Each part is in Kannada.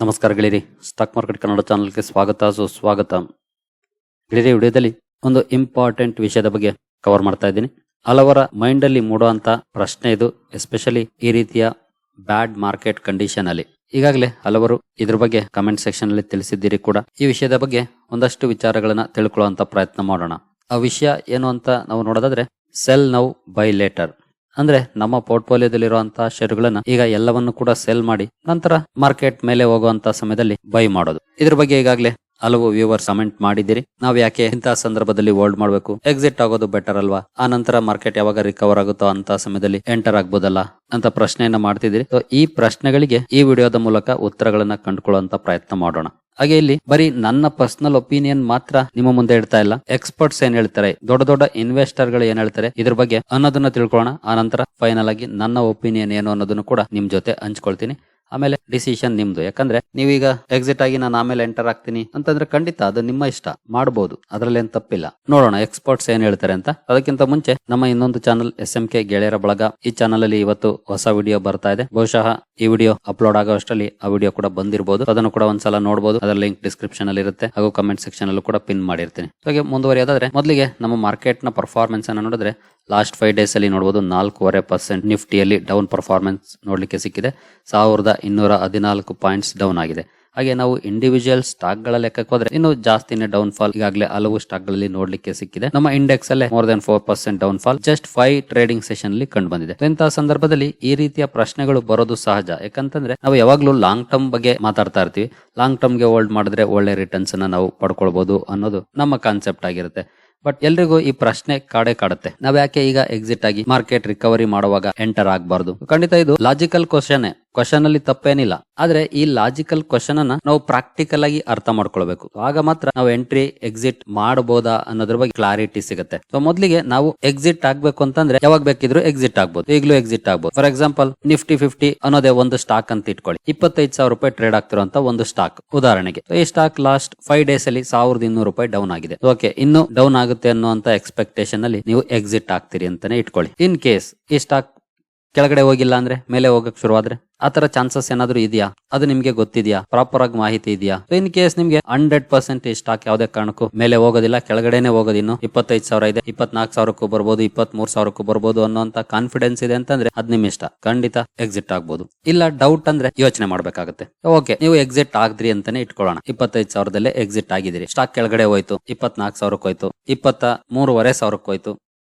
ನಮಸ್ಕಾರ ಗೆಳೆಯರಿ. ಸ್ಟಾಕ್ ಮಾರ್ಕೆಟ್ ಕನ್ನಡ ಚಾನಲ್ಗೆ ಸ್ವಾಗತ, ಸುಸ್ವಾಗತ. ಗೆಳೆಯರಿ ವಿಡಿಯೋದಲ್ಲಿ ಒಂದು ಇಂಪಾರ್ಟೆಂಟ್ ವಿಷಯದ ಬಗ್ಗೆ ಕವರ್ ಮಾಡ್ತಾ ಇದ್ದೀನಿ. ಹಲವರ ಮೈಂಡ್ ಅಲ್ಲಿ ಮೂಡುವಂತ ಪ್ರಶ್ನೆ ಇದು ಎಸ್ಪೆಷಲಿ ಈ ರೀತಿಯ ಬ್ಯಾಡ್ ಮಾರ್ಕೆಟ್ ಕಂಡೀಷನ್ ಅಲ್ಲಿ. ಈಗಾಗಲೇ ಹಲವರು ಇದ್ರ ಬಗ್ಗೆ ಕಮೆಂಟ್ ಸೆಕ್ಷನ್ ಅಲ್ಲಿ ತಿಳಿಸಿದ್ದೀರಿ ಕೂಡ. ಈ ವಿಷಯದ ಬಗ್ಗೆ ಒಂದಷ್ಟು ವಿಚಾರಗಳನ್ನ ತಿಳ್ಕೊಳ್ಳುವಂತ ಪ್ರಯತ್ನ ಮಾಡೋಣ. ಆ ವಿಷಯ ಏನು ಅಂತ ನಾವು ನೋಡೋದಾದ್ರೆ ಸೆಲ್ ನೌ ಬೈ ಲೇಟರ್ ಅಂದ್ರೆ ನಮ್ಮ ಪೋರ್ಟ್ಫೋಲಿಯೋದಲ್ಲಿರುವಂತಹ ಷೇರುಗಳನ್ನ ಈಗ ಎಲ್ಲವನ್ನು ಕೂಡ ಸೆಲ್ ಮಾಡಿ ನಂತರ ಮಾರ್ಕೆಟ್ ಮೇಲೆ ಹೋಗುವಂತ ಸಮಯದಲ್ಲಿ ಬೈ ಮಾಡೋದು. ಇದ್ರ ಬಗ್ಗೆ ಈಗಾಗಲೇ ಹಲವು ವ್ಯೂವರ್ಸ್ ಕಮೆಂಟ್ ಮಾಡಿದ್ದೀರಿ. ನಾವು ಯಾಕೆ ಇಂತಹ ಸಂದರ್ಭದಲ್ಲಿ ಹೋಲ್ಡ್ ಮಾಡಬೇಕು? ಎಕ್ಸಿಟ್ ಆಗೋದು ಬೆಟರ್ ಅಲ್ವಾ? ಆ ನಂತರ ಮಾರ್ಕೆಟ್ ಯಾವಾಗ ರಿಕವರ್ ಆಗುತ್ತೋ ಅಂತ ಸಮಯದಲ್ಲಿ ಎಂಟರ್ ಆಗ್ಬೋದಲ್ಲ ಅಂತ ಪ್ರಶ್ನೆಯನ್ನ ಮಾಡ್ತಿದ್ದೀರಿ. ಸೊ ಈ ಪ್ರಶ್ನೆಗಳಿಗೆ ಈ ವಿಡಿಯೋದ ಮೂಲಕ ಉತ್ತರಗಳನ್ನ ಕಂಡುಕೊಳ್ಳುವಂತ ಪ್ರಯತ್ನ ಮಾಡೋಣ. ಹಾಗೆ ಇಲ್ಲಿ ಬರೀ ನನ್ನ ಪರ್ಸನಲ್ ಒಪಿನಿಯನ್ ಮಾತ್ರ ನಿಮ್ಮ ಮುಂದೆ ಇಡ್ತಾ ಇಲ್ಲ. ಎಕ್ಸ್ಪರ್ಟ್ಸ್ ಏನ್ ಹೇಳ್ತಾರೆ? ದೊಡ್ಡ ದೊಡ್ಡ ಇನ್ವೆಸ್ಟರ್ಗಳು ಏನ್ ಹೇಳ್ತಾರೆ? ಇದ್ರ ಬಗ್ಗೆ ಅನ್ನೋದನ್ನ ತಿಳ್ಕೊಳ್ಳೋಣ. ಆ ನಂತರ ಫೈನಲ್ ಆಗಿ ನನ್ನ ಒಪಿನಿಯನ್ ಏನು ಅನ್ನೋದನ್ನು ಕೂಡ ನಿಮ್ ಜೊತೆ ಹಂಚ್ಕೊಳ್ತೀನಿ. ಆಮೇಲೆ ಡಿಸಿಷನ್ ನಿಮ್ದು. ಯಾಕಂದ್ರೆ ನೀವೀಗ ಎಕ್ಸಿಟ್ ಆಗಿ ನಾನು ಆಮೇಲೆ ಎಂಟರ್ ಆಗ್ತೀನಿ ಅಂತಂದ್ರೆ ಖಂಡಿತ ಅದು ನಿಮ್ಮ ಇಷ್ಟ. ಮಾಡಬಹುದು ಅದ್ರಲ್ಲಿ ಏನ್ ತಪ್ಪಿಲ್ಲ. ನೋಡೋಣ ಎಕ್ಸ್ಪರ್ಟ್ಸ್ ಏನ್ ಹೇಳ್ತಾರೆ ಅಂತ. ಅದಕ್ಕಿಂತ ಮುಂಚೆ ನಮ್ಮ ಇನ್ನೊಂದು ಚಾನಲ್ ಎಸ್ ಎಂ ಕೆ ಗೆಳೆಯರ ಬಳಗ. ಈ ಚಾನಲ್ ಅಲ್ಲಿ ಇವತ್ತು ಹೊಸ ವಿಡಿಯೋ ಬರ್ತಾ ಇದೆ. ಬಹುಶಃ ಈ ವಿಡಿಯೋ ಅಪ್ಲೋಡ್ ಆಗೋ ಅಷ್ಟರಲ್ಲಿ ಆ ವಿಡಿಯೋ ಕೂಡ ಬಂದಿರಬಹುದು ಅದನ್ನು ಕೂಡ ಒಂದ್ಸಲ ನೋಡಬಹುದು ಅದರ ಲಿಂಕ್ ಡಿಸ್ಕ್ರಿಪ್ಷನ್ ಅಲ್ಲಿ ಇರುತ್ತೆ. ಹಾಗೂ ಕಮೆಂಟ್ ಸೆಕ್ಷನ್ ಅಲ್ಲೂ ಕೂಡ ಪಿನ್ ಮಾಡಿರ್ತೀನಿ. ಹಾಗೆ ಮುಂದುವರಿಯೋದಾದ್ರೆ ಮೊದಲಿಗೆ ನಮ್ಮ ಮಾರ್ಕೆಟ್ನ ಪರ್ಫಾರ್ಮೆನ್ಸ್ ಅನ್ನು ನೋಡಿದ್ರೆ ಲಾಸ್ಟ್ ಫೈವ್ ಡೇಸ್ ಅಲ್ಲಿ ನೋಡಬಹುದು ನಾಲ್ಕೂವರೆ ಪರ್ಸೆಂಟ್ ನಿಫ್ಟಿಯಲ್ಲಿ ಡೌನ್ ಪರ್ಫಾರ್ಮೆನ್ಸ್ ನೋಡಲಿಕ್ಕೆ ಸಿಕ್ಕಿದೆ. ಸಾವಿರದ ಇನ್ನೂರ ಹದಿನಾಲ್ಕು ಪಾಯಿಂಟ್ಸ್ ಡೌನ್ ಆಗಿದೆ. ಹಾಗೆ ನಾವು ಇಂಡಿವಿಜುವಲ್ ಸ್ಟಾಕ್ಗಳ ಲೆಕ್ಕಕ್ಕೆ ಹೋದ್ರೆ ಇನ್ನು ಜಾಸ್ತಿನೇ ಡೌನ್ ಫಾಲ್ ಈಗಾಗಲೇ ಹಲವು ಸ್ಟಾಕ್ಗಳಲ್ಲಿ ನೋಡ್ಲಿಕ್ಕೆ ಸಿಕ್ಕಿದೆ. ನಮ್ಮ ಇಂಡೆಕ್ಸ್ ಅಲ್ಲೇ more than four percent down fall just five trading session ಅಲ್ಲಿ ಕಂಡು ಬಂದಿದೆ. ಇಂತಹ ಸಂದರ್ಭದಲ್ಲಿ ಈ ರೀತಿಯ ಪ್ರಶ್ನೆಗಳು ಬರೋದು ಸಹಜ. ಯಾಕಂತಂದ್ರೆ ನಾವು ಯಾವಾಗ್ಲೂ ಲಾಂಗ್ ಟರ್ಮ್ ಬಗ್ಗೆ ಮಾತಾಡ್ತಾ ಇರ್ತೀವಿ. ಲಾಂಗ್ ಟರ್ಮ್ಗೆ ಹೋಲ್ಡ್ ಮಾಡಿದ್ರೆ ಒಳ್ಳೆ ರಿಟರ್ನ್ಸ್ ನಾವು ಪಡ್ಕೊಳ್ಬಹುದು ಅನ್ನೋದು ನಮ್ಮ ಕಾನ್ಸೆಪ್ಟ್ ಆಗಿರುತ್ತೆ. ಬಟ್ ಎಲ್ರಿಗೂ ಈ ಪ್ರಶ್ನೆ ಕಾಡೆ ಕಾಡುತ್ತೆ. ನಾವ್ ಯಾಕೆ ಈಗ ಎಕ್ಸಿಟ್ ಆಗಿ ಮಾರ್ಕೆಟ್ ರಿಕವರಿ ಮಾಡುವಾಗ ಎಂಟರ್ ಆಗಬಾರ್ದು? ಖಂಡಿತ ಇದು ಲಾಜಿಕಲ್ ಕ್ವಶನ್ ಕ್ವಶನ್ ಅಲ್ಲಿ ತಪ್ಪೇನಿಲ್ಲ. ಆದ್ರೆ ಈ ಲಾಜಿಕಲ್ ಕ್ವಶನ್ ಅನ್ನ ನಾವು ಪ್ರಾಕ್ಟಿಕಲ್ ಆಗಿ ಅರ್ಥ ಮಾಡ್ಕೊಳ್ಬೇಕು. ಆಗ ಮಾತ್ರ ನಾವು ಎಂಟ್ರಿ ಎಕ್ಸಿಟ್ ಮಾಡಬಹುದಾ ಅನ್ನೋದ್ರ ಬಗ್ಗೆ ಕ್ಲಾರಿಟಿ ಸಿಗುತ್ತೆ. ಸೊ ಮೊದಲಿಗೆ ನಾವು ಎಕ್ಸಿಟ್ ಆಗ್ಬೇಕು ಅಂತಂದ್ರೆ ಯಾವಾಗ ಬೇಕಿದ್ರು ಎಕ್ಸಿಟ್ ಆಗ್ಬಹುದು ಈಗಲೂ ಎಕ್ಸಿಟ್ ಆಗ್ಬಹುದು ಫಾರ್ ಎಕ್ಸಾಂಪಲ್ ನಿಫ್ಟಿ ಫಿಫ್ಟಿ ಅನ್ನೋದೇ ಒಂದು ಸ್ಟಾಕ್ ಅಂತ ಇಟ್ಕೊಳ್ಳಿ. ಇಪ್ಪತ್ತೈದು ಸಾವಿರ ರೂಪಾಯಿ ಟ್ರೇಡ್ ಆಗ್ತಿರುವಂತ ಒಂದು ಸ್ಟಾಕ್ ಉದಾಹರಣೆಗೆ ಈ ಸ್ಟಾಕ್ ಲಾಸ್ಟ್ ಫೈವ್ ಡೇಸ್ ಅಲ್ಲಿ ಸಾವಿರದ ಇನ್ನೂರು ರೂಪಾಯಿ ಡೌನ್ ಆಗಿದೆ. ಓಕೆ ಇನ್ನು ಡೌನ್ ಆಗುತ್ತೆ ಅನ್ನುವಂತ ಎಕ್ಸ್ಪೆಕ್ಟೇಷನ್ ಅಲ್ಲಿ ನೀವು ಎಕ್ಸಿಟ್ ಆಗ್ತೀರಿ ಅಂತಾನೆ ಇಟ್ಕೊಳ್ಳಿ. ಇನ್ ಕೇಸ್ ಈ ಸ್ಟಾಕ್ ಕೆಳಗಡೆ ಹೋಗಿಲ್ಲ ಅಂದ್ರೆ ಮೇಲೆ ಹೋಗಕ್ ಶುರುವಾದ್ರೆ? ಆತರ ಚಾನ್ಸಸ್ ಏನಾದ್ರು ಇದೆಯಾ? ಅದು ನಿಮ್ಗೆ ಗೊತ್ತಿದ್ಯಾ? ಪ್ರಾಪರ್ ಆಗಿ ಮಾಹಿತಿ ಇದೆಯಾ? ಇನ್ ಕೇಸ್ ನಿಮ್ಗೆ ಹಂಡ್ರೆಡ್ ಪರ್ಸೆಂಟ್ ಈ ಸ್ಟಾಕ್ ಯಾವ್ದೇ ಕಾರಣಕ್ಕೂ ಮೇಲೆ ಹೋಗೋದಿಲ್ಲ, ಕೆಳಗಡೆನೆ ಹೋಗೋದಿನ್ನು ಇಪ್ಪತ್ತೈದು ಸಾವಿರ ಇದೆ, ಇಪ್ಪತ್ನಾಲ್ಕು ಸಾವಿರಕ್ಕೂ ಬರ್ಬೋದು, ಇಪ್ಪತ್ಮೂರು ಮೂರ್ ಸಾವಿರಕ್ಕೂ ಬರ್ಬೋದು ಅನ್ನೋಂತ ಕಾನ್ಫಿಡೆನ್ಸ್ ಇದೆ ಅಂತಂದ್ರೆ ಅದ್ ನಿಮ್ ಇಷ್ಟ. ಖಂಡಿತ ಎಕ್ಸಿಟ್ ಆಗ್ಬೋದು. ಇಲ್ಲ ಡೌಟ್ ಅಂದ್ರೆ ಯೋಚನೆ ಮಾಡ್ಬೇಕಾಗುತ್ತೆ. ಓಕೆ ನೀವು ಎಕ್ಸಿಟ್ ಆಗ್ರಿ ಅಂತಾನೆ ಇಟ್ಕೊಳ್ಳೋಣ. ಇಪ್ಪತ್ತೈದು ಸಾವಿರದಲ್ಲೇ ಎಕ್ಸಿಟ್ ಆಗಿದಿರಿ ಸ್ಟಾಕ್ ಕೆಳಗಡೆ ಹೋಯ್ತು, ಇಪ್ಪತ್ನಾಲ್ಕು ಸಾವಿರಕ್ಕೆ ಹೋಯ್ತು ಇಪ್ಪತ್ತ ಮೂರುವರೆ ಸಾವಿರಕ್ಕೆ ಹೋಯ್ತು.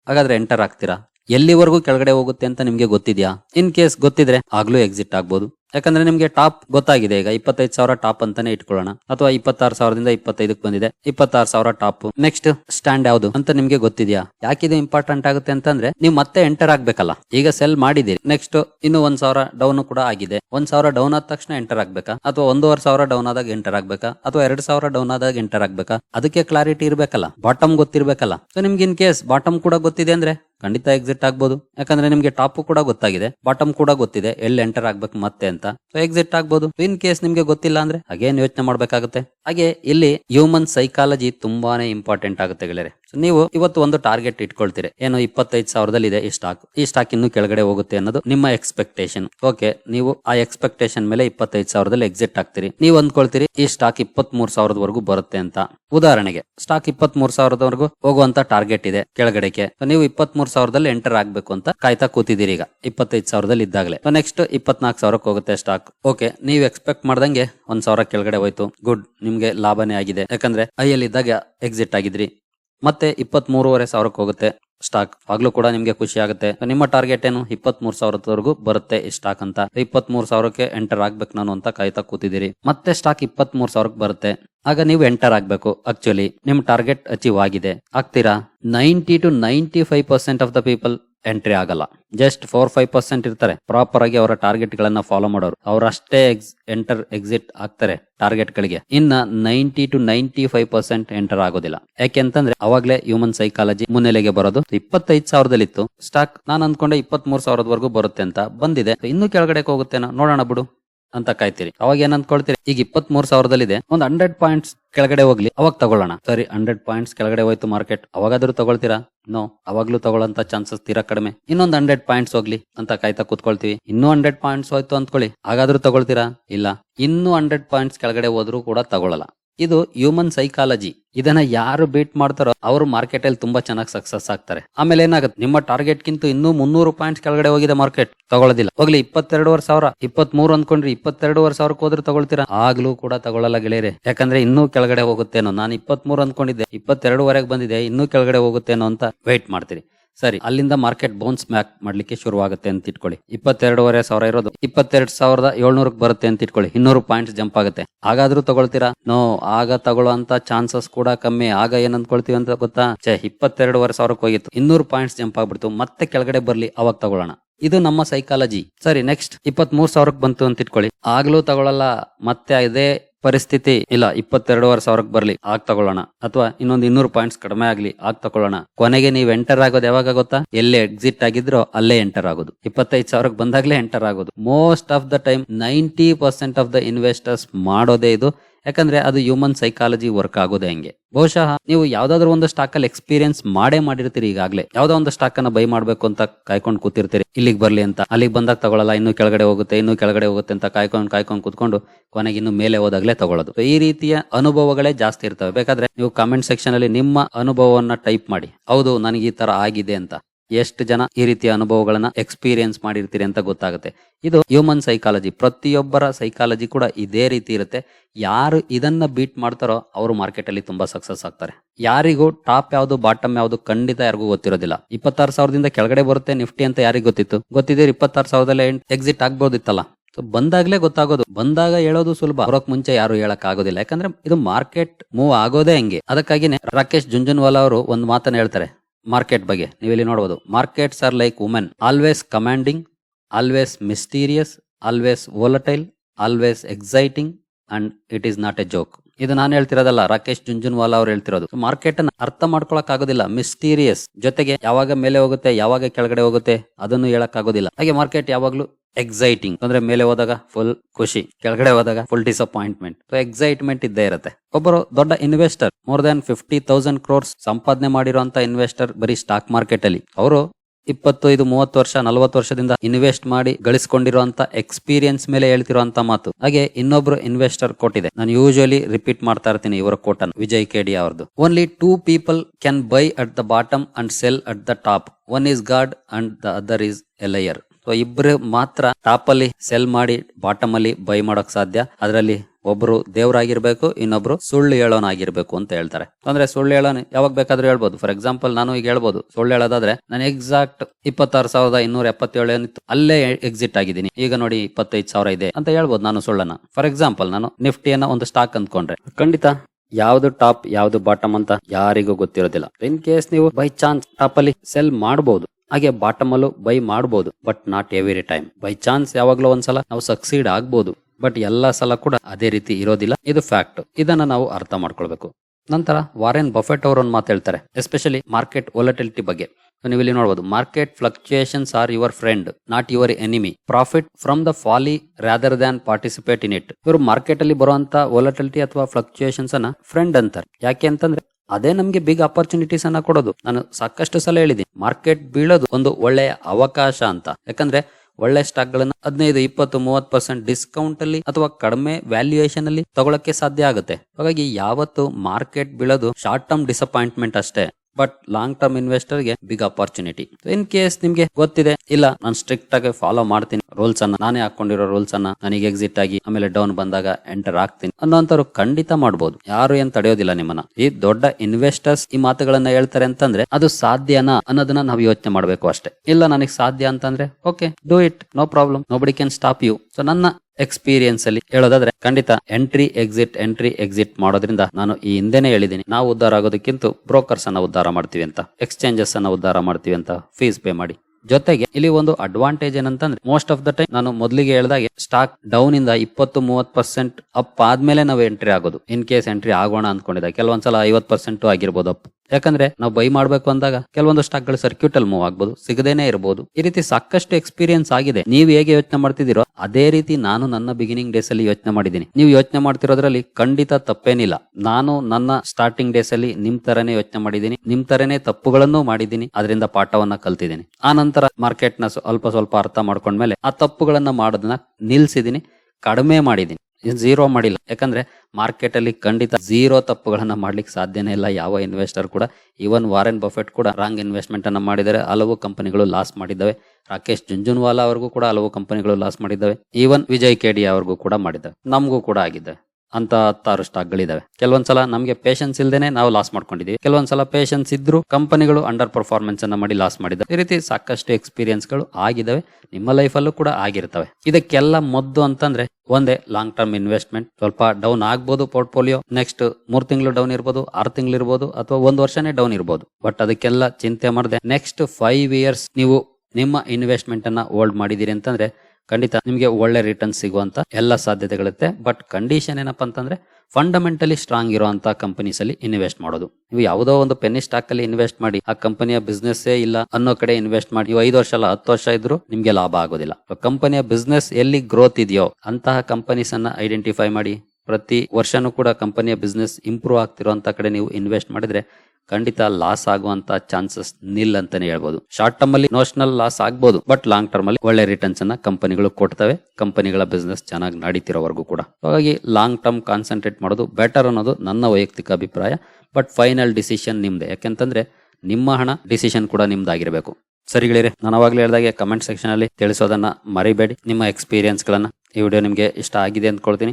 ಹಾಗಾದ್ರೆ ಎಂಟರ್ ಆಗ್ತೀರಾ? ಎಲ್ಲಿವರೆಗೂ ಕೆಳಗಡೆ ಹೋಗುತ್ತೆ ಅಂತ ನಿಮ್ಗೆ ಗೊತ್ತಿದ್ಯಾ? ಇನ್ ಕೇಸ್ ಗೊತ್ತಿದ್ರೆ ಆಗ್ಲೂ ಎಕ್ಸಿಟ್ ಆಗ್ಬೋದು. ಯಾಕಂದ್ರೆ ನಿಮ್ಗೆ ಟಾಪ್ ಗೊತ್ತಾಗಿದೆ. ಈಗ ಇಪ್ಪತ್ತೈದು ಸಾವಿರ ಟಾಪ್ ಅಂತಾನೆ ಇಟ್ಕೊಳ್ಳೋಣ. ಅಥವಾ ಇಪ್ಪತ್ತಾರು ಸಾವಿರದಿಂದ ಇಪ್ಪತ್ತೈದಕ್ಕೆ ಬಂದಿದೆ. ಇಪ್ಪತ್ತಾರು ಸಾವಿರ ಟಾಪ್. ನೆಕ್ಸ್ಟ್ ಸ್ಟ್ಯಾಂಡ್ ಯಾವ್ದು ಅಂತ ನಿಮ್ಗೆ ಗೊತ್ತಿದ್ಯಾ? ಯಾಕಿದು ಇಂಪಾರ್ಟೆಂಟ್ ಆಗುತ್ತೆ ಅಂತಂದ್ರೆ ನೀವು ಮತ್ತೆ ಎಂಟರ್ ಆಗ್ಬೇಕಲ್ಲ. ಈಗ ಸೆಲ್ ಮಾಡಿದಿರಿ ನೆಕ್ಸ್ಟ್ ಇನ್ನು ಒಂದ್ ಸಾವಿರ ಡೌನ್ ಕೂಡ ಆಗಿದೆ. ಒಂದ್ ಸಾವಿರ ಡೌನ್ ಆದ ತಕ್ಷಣ ಎಂಟರ್ ಆಗ್ಬೇಕಾ? ಅಥವಾ ಒಂದೂವರೆ ಸಾವಿರ ಡೌನ್ ಆದಾಗ ಎಂಟರ್ ಆಗ್ಬೇಕಾ? ಅಥವಾ ಎರಡ್ ಸಾವಿರ ಡೌನ್ ಆದಾಗ ಎಂಟರ್ ಆಗ್ಬೇಕಾ? ಅದಕ್ಕೆ ಕ್ಲಾರಿಟಿ ಇರ್ಬೇಕಲ್ಲ. ಬಾಟಮ್ ಗೊತ್ತಿರ್ಬೇಕಲ್ಲ. ಸೊ ನಿಮ್ಗೆ ಇನ್ ಕೇಸ್ ಬಾಟಮ್ ಕೂಡ ಗೊತ್ತಿದೆ ಅಂದ್ರೆ ಖಂಡಿತ ಎಕ್ಸಿಟ್ ಆಗ್ಬೋದು. ಯಾಕಂದ್ರೆ ನಿಮ್ಗೆ ಟಾಪ್ ಕೂಡ ಗೊತ್ತಾಗಿದೆ. ಬಾಟಮ್ ಕೂಡ ಗೊತ್ತಿದೆ. ಎಲ್ಲಿ ಎಂಟರ್ ಆಗ್ಬೇಕು ಮತ್ತೆ ಅಂತ. ಸೊ ಎಕ್ಸಿಟ್ ಆಗ್ಬೋದು. ಇನ್ ಕೇಸ್ ನಿಮ್ಗೆ ಗೊತ್ತಿಲ್ಲ ಅಂದ್ರೆ ಅಗೇನ್ ಯೋಚನೆ ಮಾಡ್ಬೇಕಾಗುತ್ತೆ? ಹಾಗೆ ಇಲ್ಲಿ ಹ್ಯೂಮನ್ ಸೈಕಾಲಜಿ ತುಂಬಾನೇ ಇಂಪಾರ್ಟೆಂಟ್ ಆಗುತ್ತೆ ಗೆಳೆಯರೆ. ನೀವು ಇವತ್ತು ಒಂದು ಟಾರ್ಗೆಟ್ ಇಟ್ಕೊಳ್ತೀರಿ. ಏನು ಇಪ್ಪತ್ತೈದು ಸಾವಿರದಲ್ಲಿ ಇದೆ ಈ ಸ್ಟಾಕ್ ಈ ಸ್ಟಾಕ್ ಇನ್ನು ಕೆಳಗಡೆ ಹೋಗುತ್ತೆ ಅನ್ನೋದು ನಿಮ್ಮ ಎಕ್ಸ್ಪೆಕ್ಟೇಷನ್ ಓಕೆ ನೀವು ಆ ಎಕ್ಸ್ಪೆಕ್ಟೇಷನ್ ಮೇಲೆ ಇಪ್ಪತ್ತೈದು ಸಾವಿರದಲ್ಲಿ ಎಕ್ಸಿಟ್ ಆಗ್ತೀರಿ. ನೀವು ಅಂದ್ಕೊಳ್ತೀರಿ, ಈ ಸ್ಟಾಕ್ ಇಪ್ಪತ್ತ್ ಮೂರ್ ಸಾವಿರದವರೆಗೂ ಬರುತ್ತೆ ಅಂತ. ಉದಾಹರಣೆಗೆ ಸ್ಟಾಕ್ ಇಪ್ಪತ್ತ್ ಮೂರ್ ಸಾವಿರದವರೆಗೂ ಹೋಗುವಂತ ಟಾರ್ಗೆಟ್ ಇದೆ ಕೆಳಗಡೆಗೆ. ನೀವು ಇಪ್ಪತ್ತ್ ಮೂರ್ ಸಾವಿರದಲ್ಲಿ ಎಂಟರ್ ಆಗ್ಬೇಕು ಅಂತ ಕಾಯ್ತಾ ಕೂತಿದ್ದೀರಿ ಈಗ. ಇಪ್ಪತ್ತೈದು ಸಾವಿರದಲ್ಲಿ ಇದ್ದಾಗಲೇ ನೆಕ್ಸ್ಟ್ ಇಪ್ಪತ್ನಾಲ್ಕು ಸಾವಿರಕ್ಕೆ ಹೋಗುತ್ತೆ. ಸ್ಟಾಕ್ ಓಕೆ ನೀವು ಎಕ್ಸ್ಪೆಕ್ಟ್ ಮಾಡ್ದಂಗೆ ಒಂದ್ ಸಾವಿರ ಕೆಳಗಡೆ ಹೋಯ್ತು. ಗುಡ್ ನಿಮ್ಗೆ ಲಾಭನೇ ಆಗಿದೆ. ಯಾಕಂದ್ರೆ ಐಯಲ್ಲಿ ಇದ್ದಾಗ ಎಕ್ಸಿಟ್ ಆಗಿದ್ರಿ. ಮತ್ತೆ ಇಪ್ಪತ್ತ್ ಮೂರುವರೆ ಸಾವಿರಕ್ಕೆ ಹೋಗುತ್ತೆ ಸ್ಟಾಕ್ ಆಗ್ಲೂ ಕೂಡ ನಿಮ್ಗೆ ಖುಷಿ ಆಗುತ್ತೆ. ನಿಮ್ಮ ಟಾರ್ಗೆಟ್ ಏನು? ಇಪ್ಪತ್ತ್ ಮೂರ್ ಸಾವಿರದವರೆಗೂ ಬರುತ್ತೆ ಈ ಸ್ಟಾಕ್ ಅಂತ. ಇಪ್ಪತ್ತ್ ಮೂರ್ ಸಾವಿರಕ್ಕೆ ಎಂಟರ್ ಆಗ್ಬೇಕು ನಾನು ಅಂತ ಕಾಯ್ತಾ ಕೂತಿದ್ದೀರಿ. ಮತ್ತೆ ಸ್ಟಾಕ್ ಇಪ್ಪತ್ತ್ ಮೂರ್ ಸಾವಿರಕ್ಕೆ ಬರುತ್ತೆ. ಆಗ ನೀವು ಎಂಟರ್ ಆಗ್ಬೇಕು ಆಕ್ಚುಲಿ ನಿಮ್ ಟಾರ್ಗೆಟ್ ಅಚೀವ್ ಆಗಿದೆ. ಆಗ್ತೀರಾ? Ninety to ninety five percent of the people entry ಆಗಲ್ಲ. ಜಸ್ಟ್ ಫೋರ್ ಫೈವ್ ಪರ್ಸೆಂಟ್ ಇರ್ತಾರೆ. ಪ್ರಾಪರ್ ಆಗಿ ಅವರ ಟಾರ್ಗೆಟ್ ಗಳನ್ನ ಫಾಲೋ ಮಾಡೋರು. ಅವರಷ್ಟೇ ಎಂಟರ್ ಎಕ್ಸಿಟ್ ಆಗ್ತಾರೆ ಟಾರ್ಗೆಟ್ ಗಳಿಗೆ ಇನ್ನ ninety to ninety five percent enter ಆಗೋದಿಲ್ಲ. ಯಾಕೆ ಅಂತಂದ್ರೆ ಅವಾಗ್ಲೇ ಹ್ಯೂಮನ್ ಸೈಕಾಲಜಿ ಮುನ್ನೆಲೆಗೆ ಬರೋದು. ಇಪ್ಪತ್ತೈದು ಸಾವಿರದಲ್ಲಿತ್ತು. ಸ್ಟಾಕ್ ನಾನು ಅಂದ್ಕೊಂಡೆ ಇಪ್ಪತ್ತ್ ಮೂರು ಸಾವಿರದವರೆಗೂ ಬರುತ್ತೆ ಅಂತ ಬಂದಿದೆ. ಇನ್ನು ಕೆಳಗಡೆ ಹೋಗುತ್ತೇನೋ ನೋಡೋಣ ಬಿಡು. ಅಂತ ಕಾಯ್ತೀರಿ. ಅವಾಗ ಏನ್ ಅನ್ಕೊಳ್ತೀರಿ ಈಗ ಇಪ್ಪತ್ ಮೂರ್ ಸಾವಿರದಲ್ಲಿದೆ. ಒಂದ್ ಹಂಡ್ರೆಡ್ ಪಾಯಿಂಟ್ಸ್ ಕೆಳಗಡೆ ಹೋಗ್ಲಿ. ಅವಾಗ ತಗೊಳ್ಳೋಣ. ಸರಿ ಹಂಡ್ರೆಡ್ ಪಾಯಿಂಟ್ಸ್ ಕೆಳಗಡೆ ಹೋಯ್ತು ಮಾರ್ಕೆಟ್ ಅವಾಗಾದ್ರೂ ತಗೊಳ್ತೀರಾ? ನೋ ಅವಾಗ್ಲೂ ತಗೊಳ್ಳಂತ ಚಾನ್ಸಸ್ ತೀರಾ ಕಡಿಮೆ. ಇನ್ನೊಂದ್ ಹಂಡ್ರೆಡ್ ಪಾಯಿಂಟ್ಸ್ ಹೋಗ್ಲಿ ಅಂತ ಕಾಯ್ತಾ ಕೂತ್ಕೊಳ್ತೀವಿ. ಇನ್ನೂ ಹಂಡ್ರೆಡ್ ಪಾಯಿಂಟ್ಸ್ ಹೋಯ್ತು ಅಂದ್ಕೊಳ್ಳಿ. ಹಾಗಾದ್ರೂ ತಗೊಳ್ತೀರಾ? ಇಲ್ಲ. ಇನ್ನೂ ಹಂಡ್ರೆಡ್ ಪಾಯಿಂಟ್ಸ್ ಕೆಳಗಡೆ ಹೋದ್ರೂ ಕೂಡ ತಗೊಳ್ಳಲ್ಲ. ಇದು ಹ್ಯೂಮನ್ ಸೈಕಾಲಜಿ ಇದನ್ನ ಯಾರು ಬೀಟ್ ಮಾಡ್ತಾರೋ ಅವರು ಮಾರ್ಕೆಟ್ ಅಲ್ಲಿ ತುಂಬಾ ಚೆನ್ನಾಗಿ ಸಕ್ಸಸ್ ಆಗ್ತಾರೆ. ಆಮೇಲೆ ಏನಾಗುತ್ತೆ? ನಿಮ್ಮ ಟಾರ್ಗೆಟ್ ಗಿಂತ ಇನ್ನೂ ಮುನ್ನೂರು ಪಾಯಿಂಟ್ಸ್ ಕೆಳಗಡೆ ಹೋಗಿದೆ ಮಾರ್ಕೆಟ್ ತಗೊಳ್ಳೋದಿಲ್ಲ. ಹೋಗ್ಲಿ, ಇಪ್ಪತ್ತೆರಡುವರೆ ಸಾವಿರ. ಇಪ್ಪತ್ತ್ ಮೂರು ಅನ್ಕೊಂಡ್ರಿ, ಇಪ್ಪತ್ತೆರಡುವರೆ ಸಾವಿರಕ್ಕೆ ಹೋದ್ರೆ ತಗೊಳ್ತೀರಾ? ಆಗ್ಲೂ ಕೂಡ ತಗೊಳ್ಳಲ್ಲ ಗೆಳೆಯರೆ. ಯಾಕಂದ್ರೆ ಇನ್ನೂ ಕೆಳಗಡೆ ಹೋಗುತ್ತೇನೋ. ನಾನು ಇಪ್ಪತ್ತ್ ಮೂರು ಅನ್ಕೊಂಡಿದ್ದೆ, ಇಪ್ಪತ್ತೆರಡುವರೆಗೆ ಬಂದಿದೆ, ಇನ್ನೂ ಕೆಳಗಡೆ ಹೋಗುತ್ತೇನೋ ಅಂತ ವೆಯ್ಟ್ ಮಾಡ್ತೀರಿ. ಸರಿ, ಅಲ್ಲಿಂದ ಮಾರ್ಕೆಟ್ ಬೌನ್ಸ್ ಬ್ಯಾಕ್ ಮಾಡ್ಲಿಕ್ಕೆ ಶುರುವಾಗುತ್ತೆ ಅಂತ ಇಟ್ಕೊಳ್ಳಿ. ಇಪ್ಪತ್ತೆರಡುವರೆ ಸಾವಿರ ಇರೋದು. ಇಪ್ಪತ್ತೆರಡು ಸಾವಿರದ ಏಳ್ನೂರಕ್ಕೆ ಬರುತ್ತೆ ಅಂತ ಇಟ್ಕೊಳ್ಳಿ. ಇನ್ನೂರು ಪಾಯಿಂಟ್ಸ್ ಜಂಪ್ ಆಗುತ್ತೆ. ಹಾಗಾದ್ರೂ ತಗೊಳ್ತೀರಾ? ನೋ ಆಗ ತಗೊಳ್ಳೋಂತ ಚಾನ್ಸಸ್ ಕೂಡ ಕಮ್ಮಿ. ಆಗ ಏನ್ ಅಂದ್ಕೊಳ್ತೀವಿ ಅಂತ ಗೊತ್ತಾ? ಛೇ, ಇಪ್ಪತ್ತೆರಡುವರೆ ಸಾವಿರಕ್ಕೆ ಹೋಗಿತ್ತು. ಇನ್ನೂರು ಪಾಯಿಂಟ್ಸ್ ಜಂಪ್ ಆಗ್ಬಿಡ್ತು. ಮತ್ತೆ ಕೆಳಗಡೆ ಬರ್ಲಿ, ಅವಾಗ ತಗೊಳ್ಳೋಣ. ಇದು ನಮ್ಮ ಸೈಕಾಲಜಿ ಸರಿ ನೆಕ್ಸ್ಟ್ ಇಪ್ಪತ್ತ್ ಮೂರ್ ಸಾವಿರಕ್ಕೆ ಬಂತು ಅಂತ ಇಟ್ಕೊಳ್ಳಿ. ಆಗ್ಲೂ ತಗೊಳ್ಳಲ್ಲ. ಮತ್ತೆ ಇದೇ ಪರಿಸ್ಥಿತಿ ಇಲ್ಲ, ಇಪ್ಪತ್ತೆರಡುವರೆ ಸಾವಿರಕ್ಕೆ ಬರಲಿ, ಆಗ್ ತಗೊಳ್ಳೋಣ. ಅಥವಾ ಇನ್ನೊಂದು ಇನ್ನೂರು ಪಾಯಿಂಟ್ಸ್ ಕಡಿಮೆ ಆಗ್ಲಿ, ಆಗ್ ತಗೊಳ್ಳೋಣ. ಕೊನೆಗೆ ನೀವು ಎಂಟರ್ ಆಗೋದು ಯಾವಾಗ ಗೊತ್ತಾ? ಎಲ್ಲೇ ಎಕ್ಸಿಟ್ ಆಗಿದ್ರೋ ಅಲ್ಲೇ ಎಂಟರ್ ಆಗೋದು. ಇಪ್ಪತ್ತೈದು ಸಾವಿರಕ್ಕೆ ಬಂದಾಗ್ಲೇ ಎಂಟರ್ ಆಗೋದು. Most of the time ninety percent of the investors ಮಾಡೋದೇ ಇದು. ಯಾಕಂದ್ರೆ ಅದು ಹ್ಯೂಮನ್ ಸೈಕಾಲಜಿ ವರ್ಕ್ ಆಗೋದೇ ಹಂಗೆ. ಬಹುಶಃ ನೀವು ಯಾವ್ದಾದ್ರು ಒಂದು ಸ್ಟಾಕ್ ಅಲ್ಲಿ ಎಕ್ಸ್ಪೀರಿಯನ್ಸ್ ಮಾಡೇ ಮಾಡಿರ್ತೀರಿ ಈಗಾಗಲೇ. ಯಾವ್ದೋ ಒಂದು ಸ್ಟಾಕ್ ಅನ್ನ ಬೈ ಮಾಡ್ಬೇಕು ಅಂತ ಕಾಯ್ಕೊಂಡು ಕೂತಿರ್ತೀರಿ. ಇಲ್ಲಿಗೆ ಬರ್ಲಿ ಅಂತ. ಅಲ್ಲಿಗೆ ಬಂದಾಗ ತಗೊಳ್ಳಲ್ಲ ಇನ್ನು ಕೆಳಗಡೆ ಹೋಗುತ್ತೆ, ಇನ್ನು ಕೆಳಗಡೆ ಹೋಗುತ್ತೆ ಅಂತ ಕಾಯ್ಕೊಂಡು ಕಾಯ್ಕೊಂಡು ಕೂತ್ಕೊಂಡು ಕೊನೆಗೆ ಇನ್ನು ಮೇಲೆ ಹೋದಾಗಲೇ ತಗೊಳ್ಳೋದು ಈ ರೀತಿಯ ಅನುಭವಗಳೇ ಜಾಸ್ತಿ ಇರ್ತವೆ. ಬೇಕಾದ್ರೆ ನೀವು ಕಾಮೆಂಟ್ ಸೆಕ್ಷನ್ ಅಲ್ಲಿ ನಿಮ್ಮ ಅನುಭವವನ್ನ ಟೈಪ್ ಮಾಡಿ. ಹೌದು, ನನಗೆ ಈ ತರ ಆಗಿದೆ ಅಂತ. ಎಷ್ಟು ಜನ ಈ ರೀತಿಯ ಅನುಭವಗಳನ್ನ ಎಕ್ಸ್ಪೀರಿಯನ್ಸ್ ಮಾಡಿರ್ತೀರಿ ಅಂತ ಗೊತ್ತಾಗುತ್ತೆ. ಇದು ಹ್ಯೂಮನ್ ಸೈಕಾಲಜಿ ಪ್ರತಿಯೊಬ್ಬರ ಸೈಕಾಲಜಿ ಕೂಡ ಇದೇ ರೀತಿ ಇರುತ್ತೆ. ಯಾರು ಇದನ್ನ ಬೀಟ್ ಮಾಡ್ತಾರೋ ಅವರು ಮಾರ್ಕೆಟ್ ಅಲ್ಲಿ ತುಂಬಾ ಸಕ್ಸಸ್ ಆಗ್ತಾರೆ. ಯಾರಿಗೂ ಟಾಪ್ ಯಾವ್ದು ಬಾಟಮ್ ಯಾವ್ದು ಖಂಡಿತ ಯಾರಿಗೂ ಗೊತ್ತಿರೋದಿಲ್ಲ. ಇಪ್ಪತ್ತಾರು ಸಾವಿರದಿಂದ ಕೆಳಗಡೆ ಬರುತ್ತೆ ನಿಫ್ಟಿ ಅಂತ ಯಾರಿಗೂ ಗೊತ್ತಿತ್ತು? ಗೊತ್ತಿದ್ರೆ ಇಪ್ಪತ್ತಾರು ಸಾವಿರದಲ್ಲೇ ಎಕ್ಸಿಟ್ ಆಗ್ಬೋದಿತ್ತಲ್ಲ. ಸೊ ಬಂದಾಗ್ಲೇ ಗೊತ್ತಾಗೋದು. ಬಂದಾಗ ಹೇಳೋದು ಸುಲಭ. ಹೊರಕ್ ಮುಂಚೆ ಯಾರು ಹೇಳಕ್ ಆಗೋದಿಲ್ಲ ಯಾಕಂದ್ರೆ ಇದು ಮಾರ್ಕೆಟ್ ಮೂವ್ ಆಗೋದೇ ಹಂಗೆ. ಅದಕ್ಕಾಗಿನೇ ರಾಕೇಶ್ ಜುಂಜುನ್ವಾಲಾ ಅವರು ಒಂದು ಮಾತನ್ನ ಹೇಳ್ತಾರೆ. ಮಾರ್ಕೆಟ್ ಬಗ್ಗೆ ನೀವಿಲ್ಲಿ ನೋಡಬಹುದು markets are like women. Always commanding always mysterious, always volatile, always exciting, and it is not a joke. ಇದು ನಾನು ಹೇಳ್ತಿರೋದಲ್ಲ, ರಾಕೇಶ್ ಜುಂಜುನ್ವಾಲಾ ಅವ್ರು ಹೇಳ್ತಿರೋದು. ಮಾರ್ಕೆಟ್ ಅನ್ನ ಅರ್ಥ ಮಾಡ್ಕೊಳಕ್ ಆಗೋದಿಲ್ಲ ಮಿಸ್ಟೀರಿಯಸ್ ಜೊತೆಗೆ ಯಾವಾಗ ಮೇಲೆ ಹೋಗುತ್ತೆ, ಯಾವಾಗ ಕೆಳಗಡೆ ಹೋಗುತ್ತೆ, ಅದನ್ನು ಹೇಳಕ್ ಆಗೋದಿಲ್ಲ ಹಾಗೆ ಮಾರ್ಕೆಟ್ ಯಾವಾಗ್ಲೂ ಎಕ್ಸೈಟಿಂಗ್ ಅಂದ್ರೆ ಮೇಲೆ ಹೋದಾಗ ಫುಲ್ ಖುಷಿ, ಕೆಳಗಡೆ ಹೋದಾಗ ಫುಲ್ ಡಿಸಪಾಯಿಂಟ್ಮೆಂಟ್ ಎಕ್ಸೈಟ್ಮೆಂಟ್ ಇದ್ದೇ ಇರುತ್ತೆ. ಒಬ್ಬರು ದೊಡ್ಡ investor more than fifty thousand crores ಸಂಪಾದನೆ ಮಾಡಿರುವಂತ ಇನ್ವೆಸ್ಟರ್ ಬರೀ ಸ್ಟಾಕ್ ಮಾರ್ಕೆಟ್ ಅಲ್ಲಿ. ಅವರು ಇಪ್ಪತ್ತು ಇದು ಮೂವತ್ತು ವರ್ಷ, ನಲವತ್ತು ವರ್ಷದಿಂದ ಇನ್ವೆಸ್ಟ್ ಮಾಡಿ ಗಳಿಸ್ಕೊಂಡಿರುವಂತ ಎಕ್ಸ್ಪೀರಿಯನ್ಸ್ ಮೇಲೆ ಹೇಳ್ತಿರುವಂತ ಮಾತು. ಹಾಗೆ ಇನ್ನೊಬ್ರು ಇನ್ವೆಸ್ಟರ್ ಕೊಟ್ಟಿದೆ. ನಾನು ಯೂಶುವಲಿ ರಿಪೀಟ್ ಮಾಡ್ತಾ ಇರ್ತೀನಿ ಇವರ ಕೋಟನ್ ವಿಜಯ್ ಕೆಡಿ ಅವ್ರದ್ದು. Only two people can buy at the bottom and sell at the top one is god and the other is a liar so ಇಬ್ರು ಮಾತ್ರ ಟಾಪ್ ಅಲ್ಲಿ ಸೆಲ್ ಮಾಡಿ ಬಾಟಮ್ ಅಲ್ಲಿ ಬೈ ಮಾಡೋಕ್ ಸಾಧ್ಯ. ಅದರಲ್ಲಿ ಒಬ್ರು ದೇವರಾಗಿರ್ಬೇಕು, ಇನ್ನೊಬ್ರು ಸುಳ್ಳು ಹೇಳೋನಾಗಿರ್ಬೇಕು ಅಂತ ಹೇಳ್ತಾರೆ. ಅಂದ್ರೆ ಸುಳ್ಳು ಹೇಳೋನ್ ಯಾವಾಗ ಬೇಕಾದ್ರೂ ಹೇಳ್ಬೋದು. ಫಾರ್ ಎಕ್ಸಾಂಪಲ್ ನಾನು ಈಗ ಹೇಳ್ಬೋದು. ಸುಳ್ಳು ಹೇಳೋದಾದ್ರೆ, ನಾನು ಎಕ್ಸಾಕ್ಟ್ ಇಪ್ಪತ್ತಾರು ಸಾವಿರದ ಇನ್ನೂರ ಎಪ್ಪತ್ತೇಳು ಅಲ್ಲೇ ಎಕ್ಸಿಟ್ ಆಗಿದ್ದೀನಿ. ಈಗ ನೋಡಿ ಇಪ್ಪತ್ತೈದು ಸಾವಿರ ಇದೆ ಅಂತ ಹೇಳ್ಬೋದು ನಾನು ಸುಳ್ಳನ್ನ. ಫಾರ್ ಎಕ್ಸಾಂಪಲ್ ನಾನು ನಿಫ್ಟಿಯನ್ನ ಒಂದು ಸ್ಟಾಕ್ ಅಂದ್ಕೊಂಡ್ರೆ. ಖಂಡಿತ, ಯಾವ್ದು ಟಾಪ್, ಯಾವ್ದು ಬಾಟಮ್ ಅಂತ ಯಾರಿಗೂ ಗೊತ್ತಿರೋದಿಲ್ಲ. ಇನ್ ಕೇಸ್ ನೀವು ಬೈ ಚಾನ್ಸ್ ಟಾಪ್ ಅಲ್ಲಿ ಸೆಲ್ ಮಾಡಬಹುದು ಹಾಗೆ ಬಾಟಮ್ ಅಲ್ಲೂ ಬೈ ಮಾಡಬಹುದು but not every time by chance ಯಾವಾಗ್ಲೂ ಒಂದ್ಸಲ ನಾವು ಸಕ್ಸೀಡ್ ಆಗ್ಬೋದು. ಬಟ್ ಎಲ್ಲ ಸಲ ಕೂಡ ಅದೇ ರೀತಿ ಇರೋದಿಲ್ಲ. ಇದು ಫ್ಯಾಕ್ಟ್ ಇದನ್ನ ನಾವು ಅರ್ಥ ಮಾಡ್ಕೊಳ್ಬೇಕು. ನಂತರ ವಾರೆನ್ ಬಫೆಟ್ ಅವರು ಒಂದು ಮಾತು ಹೇಳ್ತಾರೆ. ಎಸ್ಪೆಷಲಿ ಮಾರ್ಕೆಟ್ ವೊಲಟಿಲಿಟಿ ಬಗ್ಗೆ. ನೀವು ಇಲ್ಲಿ ನೋಡಬಹುದು market fluctuations are your friend not your enemy profit from the folly rather than participate in it ಇವರು ಮಾರ್ಕೆಟ್ ಅಲ್ಲಿ ಬರುವಂತ ವೊಲಟಿಲಿಟಿ ಅಥವಾ ಫ್ಲಕ್ಚುಯೇಷನ್ಸ್ ಅನ್ನ ಫ್ರೆಂಡ್ ಅಂತಾರೆ. ಯಾಕೆ ಅಂತಂದ್ರೆ ಅದೇ ನಮ್ಗೆ ಬಿಗ್ ಅಪರ್ಚುನಿಟೀಸ್ ಅನ್ನ ಕೊಡೋದು. ನಾನು ಸಾಕಷ್ಟು ಸಲ ಹೇಳಿದ್ದೀನಿ. ಮಾರ್ಕೆಟ್ ಬೀಳೋದು ಒಂದು ಒಳ್ಳೆಯ ಅವಕಾಶ ಅಂತ. ಯಾಕಂದ್ರೆ ಒಳ್ಳೆ ಸ್ಟಾಕ್ ಗಳನ್ನ ಹದಿನೈದು, ಇಪ್ಪತ್ತು, ಮೂವತ್ತು ಪರ್ಸೆಂಟ್ ಡಿಸ್ಕೌಂಟ್ ಅಲ್ಲಿ ಅಥವಾ ಕಡಿಮೆ ವ್ಯಾಲ್ಯೂಯೇಷನ್ ಅಲ್ಲಿ ತಗೊಳಕ್ಕೆ ಸಾಧ್ಯ ಆಗುತ್ತೆ. ಹಾಗಾಗಿ ಯಾವತ್ತು ಮಾರ್ಕೆಟ್ ಬೀಳೋದು ಶಾರ್ಟ್ ಟರ್ಮ್ ಡಿಸಪಾಯಿಂಟ್ಮೆಂಟ್ ಅಷ್ಟೇ. ಬಟ್ ಲಾಂಗ್ ಟರ್ಮ್ ಇನ್ವೆಸ್ಟರ್ಗೆ ಬಿಗ್ ಅಪರ್ಚುನಿಟಿ ಇನ್ ಕೇಸ್ ನಿಮ್ಗೆ ಗೊತ್ತಿದೆ, ಇಲ್ಲ, ನಾನು ಸ್ಟ್ರಿಕ್ಟ್ ಆಗಿ ಫಾಲೋ ಮಾಡ್ತೀನಿ. ರೂಲ್ಸ್ ಅನ್ನ, ನಾನೇ ಹಾಕೊಂಡಿರೋ ರೂಲ್ಸ್ ಅನ್ನ, ನನಗೆ ಎಕ್ಸಿಟ್ ಆಗಿ, ಆಮೇಲೆ ಡೌನ್ ಬಂದಾಗ ಎಂಟರ್ ಆಗ್ತೀನಿ ಅನ್ನೋಂಥವ್ರು ಖಂಡಿತ ಮಾಡಬಹುದು ಯಾರು ಏನ್ ತಡೆಯೋದಿಲ್ಲ ನಿಮ್ಮನ್ನ. ಈ ದೊಡ್ಡ ಇನ್ವೆಸ್ಟರ್ಸ್ ಈ ಮಾತುಗಳನ್ನ ಹೇಳ್ತಾರೆ ಅಂತಂದ್ರೆ, ಅದು ಸಾಧ್ಯನಾ ಅನ್ನೋದನ್ನ ನಾವು ಯೋಚನೆ ಮಾಡಬೇಕು ಅಷ್ಟೇ. ಇಲ್ಲ, ನನಗೆ ಸಾಧ್ಯ ಅಂತಂದ್ರೆ okay do it no problem nobody can stop you so ನನ್ನ ಎಕ್ಸ್ಪೀರಿಯನ್ಸ್ ಅಲ್ಲಿ ಹೇಳೋದಾದ್ರೆ ಖಂಡಿತ ಎಂಟ್ರಿ ಎಕ್ಸಿಟ್ ಎಂಟ್ರಿ ಎಕ್ಸಿಟ್ ಮಾಡೋದ್ರಿಂದ ನಾನು ಈ ಹಿಂದೆನೆ ಹೇಳಿದ್ದೀನಿ. ನಾವು ಉದ್ಧಾರ ಆಗೋದಕ್ಕಿಂತ ಬ್ರೋಕರ್ಸ್ ಅನ್ನ ಉದ್ಧಾರ ಮಾಡ್ತೀವಿ ಅಂತ ಎಕ್ಸ್ಚೇಂಜಸ್ ಅನ್ನ ಉದ್ಧಾರ ಮಾಡ್ತೀವಿ ಅಂತ ಫೀಸ್ ಪೇ ಮಾಡಿ. ಜೊತೆಗೆ ಇಲ್ಲಿ ಒಂದು ಅಡ್ವಾಂಟೇಜ್ ಏನಂತಂದ್ರೆ ಮೋಸ್ಟ್ ಆಫ್ ದ ಟೈಮ್ ನಾನು ಮೊದಲಿಗೆ ಹೇಳ್ದಾಗೆ ಸ್ಟಾಕ್ ಡೌನ್ ಇಂದ ಇಪ್ಪತ್ತು ಮೂವತ್ ಪರ್ಸೆಂಟ್ ಅಪ್ ಆದ್ಮೇಲೆ ನಾವು ಎಂಟ್ರಿ ಆಗೋದು. ಇನ್ ಕೇಸ್ ಎಂಟ್ರಿ ಆಗೋಣ ಅನ್ಕೊಂಡಿದ್ದ. ಕೆಲವೊಂದ್ಸಲ ಐವತ್ ಪರ್ಸೆಂಟ್ ಆಗಿರ್ಬೋದು ಅಪ್ ಯಾಕಂದ್ರೆ ನಾವು ಬೈ ಮಾಡ್ಬೇಕು ಅಂದಾಗ ಕೆಲವೊಂದು ಸ್ಟಾಕ್ಗಳು ಸರ್ಕ್ಯೂಟ್ ಅಲ್ಲಿ ಮೂವ್ ಆಗ್ಬೋದು, ಸಿಗದೇನೆ ಇರಬಹುದು ಈ ರೀತಿ ಸಾಕಷ್ಟು ಎಕ್ಸ್ಪೀರಿಯನ್ಸ್ ಆಗಿದೆ. ನೀವು ಹೇಗೆ ಯೋಚನೆ ಮಾಡ್ತಿದ್ದೀರೋ ಅದೇ ರೀತಿ ನಾನು ನನ್ನ ಬಿಗಿನಿಂಗ್ ಡೇಸ್ ಅಲ್ಲಿ ಯೋಚನೆ ಮಾಡಿದ್ದೀನಿ. ನೀವು ಯೋಚನೆ ಮಾಡ್ತಿರೋದ್ರಲ್ಲಿ ಖಂಡಿತ ತಪ್ಪೇನಿಲ್ಲ. ನಾನು ನನ್ನ ಸ್ಟಾರ್ಟಿಂಗ್ ಡೇಸ್ ಅಲ್ಲಿ ನಿಮ್ ತರನೇ ಯೋಚನೆ ಮಾಡಿದ್ದೀನಿ, ನಿಮ್ ತರನೇ ತಪ್ಪುಗಳನ್ನು ಮಾಡಿದ್ದೀನಿ, ಅದರಿಂದ ಪಾಠವನ್ನ ಕಲ್ತಿದ್ದೀನಿ. ಆ ಮಾರ್ಕೆಟ್ನ ಸ್ವಲ್ಪ ಸ್ವಲ್ಪ ಅರ್ಥ ಮಾಡ್ಕೊಂಡ್ಮೇಲೆ ಆ ತಪ್ಪುಗಳನ್ನ ಮಾಡೋದನ್ನ ನಿಲ್ಸಿದೀನಿ, ಕಡಿಮೆ ಮಾಡಿದ್ದೀನಿ ಝೀರೋ ಮಾಡಿಲ್ಲ. ಯಾಕಂದ್ರೆ ಮಾರ್ಕೆಟ್ ಅಲ್ಲಿ ಖಂಡಿತ ಝೀರೋ ತಪ್ಪುಗಳನ್ನ ಮಾಡ್ಲಿಕ್ಕೆ ಸಾಧ್ಯನೇ ಇಲ್ಲ. ಯಾವ ಇನ್ವೆಸ್ಟರ್ ಕೂಡ ಇವನ್ ವಾರೆನ್ ಬಫೆಟ್ ಕೂಡ ರಾಂಗ್ ಇನ್ವೆಸ್ಟ್ಮೆಂಟ್ ಅನ್ನ ಮಾಡಿದರೆ ಹಲವು ಕಂಪನಿಗಳು ಲಾಸ್ ಮಾಡಿದ್ದಾವೆ. ರಾಕೇಶ್ ಜುಂಜುನ್ವಾಲಾ ಅವ್ರಿಗೂ ಕೂಡ ಹಲವು ಕಂಪನಿಗಳು ಲಾಸ್ ಮಾಡಿದ್ದಾವೆ. ಈವನ್ ವಿಜಯ್ ಕೆಡಿ ಅವ್ರಿಗೂ ಕೂಡ ಮಾಡಿದ್ದಾವೆ. ನಮಗೂ ಕೂಡ ಆಗಿದ್ದಾವೆ ಅಂತ ಹತ್ತಾರು ಸ್ಟಾಕ್ ಗಳಿದಾವೆ ಕೆಲವೊಂದ್ಸಲ ನಮಗೆ ಪೇಷನ್ಸ್ ಇಲ್ದೇನೆ ನಾವು ಲಾಸ್ ಮಾಡ್ಕೊಂಡಿದೀವಿ. ಕೆಲವೊಂದ್ಸಲ ಪೇಷನ್ಸ್ ಇದ್ರು ಕಂಪನಿಗಳು ಅಂಡರ್ ಪರ್ಫಾರ್ಮೆನ್ಸ್ ಅನ್ನ ಮಾಡಿ ಲಾಸ್ ಮಾಡಿದ ಈ ರೀತಿ ಸಾಕಷ್ಟು ಎಕ್ಸ್ಪೀರಿಯನ್ಸ್ಗಳು ಆಗಿದಾವೆ. ನಿಮ್ಮ ಲೈಫಲ್ಲೂ ಕೂಡ ಆಗಿರ್ತವೆ. ಇದಕ್ಕೆಲ್ಲ ಮದ್ದು ಅಂತಂದ್ರೆ ಒಂದೇ ಲಾಂಗ್ ಟರ್ಮ್ ಇನ್ವೆಸ್ಟ್ಮೆಂಟ್ ಸ್ವಲ್ಪ ಡೌನ್ ಆಗ್ಬೋದು ಪೋರ್ಟ್ಫೋಲಿಯೋ ನೆಕ್ಸ್ಟ್ ಮೂರ್ ತಿಂಗಳು ಡೌನ್ ಇರ್ಬೋದು, ಆರು ತಿಂಗಳು ಇರ್ಬೋದು, ಅಥವಾ ಒಂದ್ ವರ್ಷನೇ ಡೌನ್ ಇರ್ಬೋದು. ಬಟ್ ಅದಕ್ಕೆಲ್ಲ ಚಿಂತೆ ಮಾಡದೆ ನೆಕ್ಸ್ಟ್ ಫೈವ್ ಇಯರ್ಸ್ ನೀವು ನಿಮ್ಮ ಇನ್ವೆಸ್ಟ್ಮೆಂಟ್ ಅನ್ನ ಹೋಲ್ಡ್ ಮಾಡಿದೀರಿ ಅಂತಂದ್ರೆ ಖಂಡಿತ ನಿಮಗೆ ಒಳ್ಳೆ ರಿಟರ್ನ್ ಸಿಗುವಂತ ಎಲ್ಲ ಸಾಧ್ಯತೆಗಳಿರುತ್ತೆ. ಬಟ್ ಕಂಡೀಷನ್ ಏನಪ್ಪಾ ಅಂತಂದ್ರೆ ಫಂಡಮೆಂಟಲಿ ಸ್ಟ್ರಾಂಗ್ ಇರುವಂತ ಕಂಪನೀಸ್ ಅಲ್ಲಿ ಇನ್ವೆಸ್ಟ್ ಮಾಡೋದು. ನೀವು ಯಾವುದೋ ಒಂದು ಪೆನ್ನಿ ಸ್ಟಾಕ್ ಅಲ್ಲಿ ಇನ್ವೆಸ್ಟ್ ಮಾಡಿ, ಆ ಕಂಪನಿಯ ಬಿಸ್ನೆಸ್ ಇಲ್ಲ ಅನ್ನೋ ಕಡೆ ಇನ್ವೆಸ್ಟ್ ಮಾಡಿ, ನೀವು ಐದು ವರ್ಷ ಅಲ್ಲ, ಹತ್ತು ವರ್ಷ ಇದ್ರು ನಿಮಗೆ ಲಾಭ ಆಗೋದಿಲ್ಲ. ಕಂಪನಿಯ ಬಿಸ್ನೆಸ್ ಎಲ್ಲಿ ಗ್ರೋತ್ ಇದೆಯೋ ಅಂತಹ ಕಂಪನೀಸ್ ಐಡೆಂಟಿಫೈ ಮಾಡಿ ಪ್ರತಿ ವರ್ಷನೂ ಕೂಡ ಕಂಪನಿಯ ಬಿಸ್ನೆಸ್ ಇಂಪ್ರೂವ್ ಆಗ್ತಿರುವಂತ ಕಡೆ ನೀವು ಇನ್ವೆಸ್ಟ್ ಮಾಡಿದ್ರೆ ಖಂಡಿತ ಲಾಸ್ ಆಗುವಂತ ಚಾನ್ಸಸ್ ನಿಲ್ ಅಂತಾನೆ ಹೇಳ್ಬೋದು. ಶಾರ್ಟ್ ಟರ್ಮ್ ಅಲ್ಲಿ ನೋಷನಲ್ ಲಾಸ್ ಆಗ್ಬೋದು ಬಟ್ ಲಾಂಗ್ ಟರ್ಮ್ ಅಲ್ಲಿ ಒಳ್ಳೆ ರಿಟರ್ನ್ಸ್ ಅನ್ನ ಕಂಪನಿಗಳು ಕೊಡ್ತವೆ, ಕಂಪನಿಗಳ ಬಿಸ್ನೆಸ್ ಚೆನ್ನಾಗಿ ನಡೀತಿರೋವರೆಗೂ ಕೂಡ. ಹಾಗಾಗಿ ಲಾಂಗ್ ಟರ್ಮ್ ಕಾನ್ಸಂಟ್ರೇಟ್ ಮಾಡೋದು ಬೆಟರ್ ಅನ್ನೋದು ನನ್ನ ವೈಯಕ್ತಿಕ ಅಭಿಪ್ರಾಯ ಬಟ್ ಫೈನಲ್ ಡಿಸಿಷನ್ ನಿಮ್ದೆ. ಯಾಕೆಂತಂದ್ರೆ ನಿಮ್ಮ ಹಣ ಡಿಸಿಷನ್ ಕೂಡ ನಿಮ್ದಾಗಿರ್ಬೇಕು. ಸರಿಗಳಿರಿ ನಾನು ಅವಾಗಲೇ ಹೇಳಿದಾಗೆ ಕಮೆಂಟ್ ಸೆಕ್ಷನ್ ಅಲ್ಲಿ ತಿಳಿಸೋದನ್ನ ಮರಿಬೇಡಿ. ನಿಮ್ಮ ಎಕ್ಸ್ಪೀರಿಯನ್ಸ್ ಗಳನ್ನ ಈ ವಿಡಿಯೋ ನಿಮಗೆ ಇಷ್ಟ ಆಗಿದೆ ಅಂದ್ಕೊಳ್ತೀನಿ.